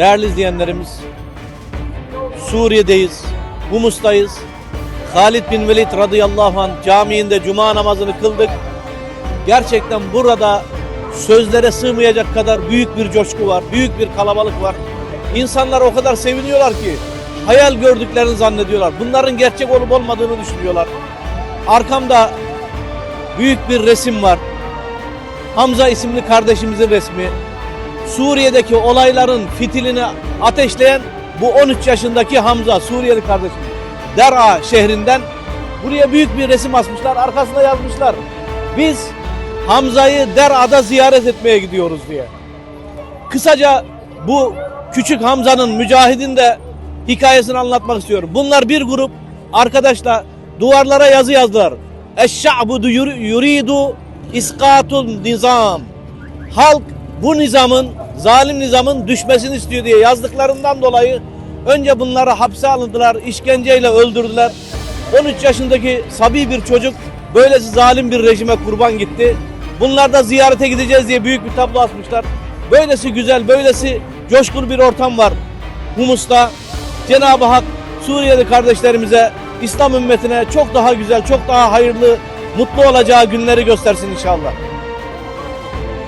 Değerli izleyenlerimiz, Suriye'deyiz, Humus'tayız. Halid bin Velid radıyallahu anh camiinde cuma namazını kıldık. Gerçekten burada sözlere sığmayacak kadar büyük bir coşku var, büyük bir kalabalık var. İnsanlar o kadar seviniyorlar ki hayal gördüklerini zannediyorlar. Bunların gerçek olup olmadığını düşünüyorlar. Arkamda büyük bir resim var. Hamza isimli kardeşimizin resmi. Suriye'deki olayların fitilini ateşleyen bu 13 yaşındaki Hamza Suriyeli kardeşim. Der'a şehrinden buraya büyük bir resim asmışlar. Arkasına yazmışlar. Biz Hamza'yı Der'a'da ziyaret etmeye gidiyoruz diye. Kısaca bu küçük Hamza'nın mücahidin de hikayesini anlatmak istiyorum. Bunlar bir grup arkadaşla duvarlara yazı yazdılar. Eşşa'budu yuridu iskatul nizam. Halk bu nizamın, zalim nizamın düşmesini istiyor diye yazdıklarından dolayı önce bunları hapse alındılar, işkenceyle öldürdüler. 13 yaşındaki sabi bir çocuk böylesi zalim bir rejime kurban gitti. Bunlar da ziyarete gideceğiz diye büyük bir tablo asmışlar. Böylesi güzel, böylesi coşkulu bir ortam var Humus'ta. Cenab-ı Hak Suriyeli kardeşlerimize, İslam ümmetine çok daha güzel, çok daha hayırlı, mutlu olacağı günleri göstersin inşallah.